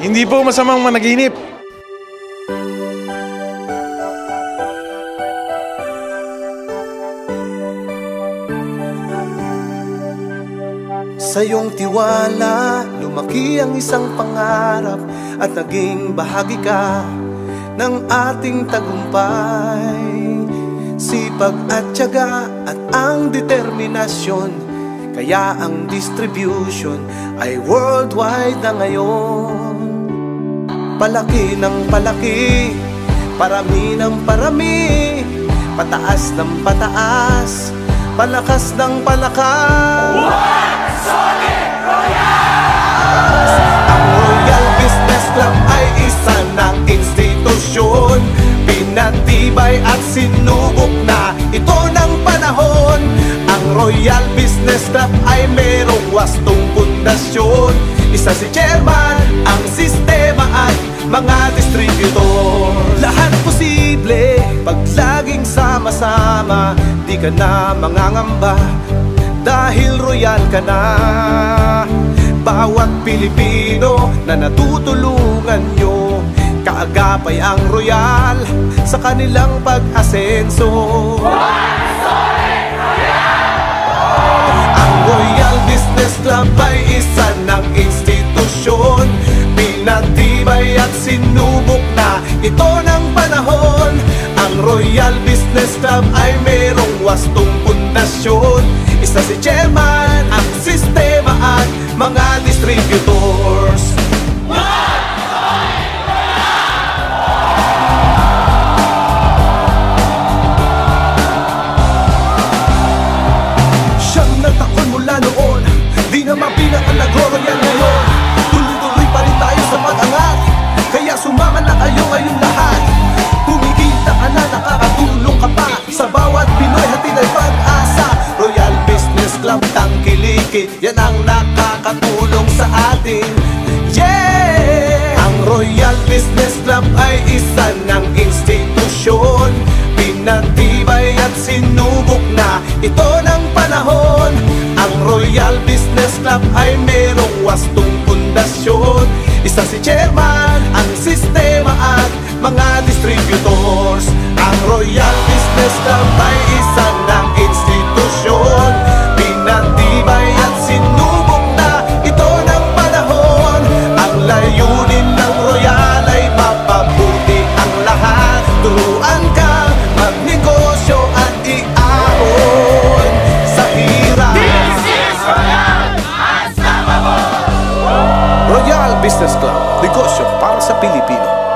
Hindi po masamang managinip. Sa iyong tiwala, lumaki ang isang pangarap At naging bahagi ka ng ating tagumpay Sipag at tiyaga at ang determinasyon Kaya ang distribution ay worldwide na ngayon Palaki ng palaki, parami ng parami Pataas ng pataas, palakas ng palakas. Ang sama-sama Di ka na mangangamba. Dahil royal ka na. Bawat Pilipino na natutulungan nyo Kaagapay ang royal sa kanilang pag-asenso. Ang Royal Business Club ay isa ng institusyon. Pinatibay at sinubok na ito ng panahon Royal Business Club ay merong wastong pundasyon. Isa si chairman, ang sistema at mga distributors Tangkilikit Yan ang nakakatulong sa atin. Yeah! Ang Royal Business Club ay isa ng institusyon. Pinatibay at sinubok na ito ng panahon. Ang Royal Business Club ay merong wastong pundasyon. Isa si chairman, ang sistema at mga distributors. Ang Royal Business Club ay isa negosyo para sa Pilipino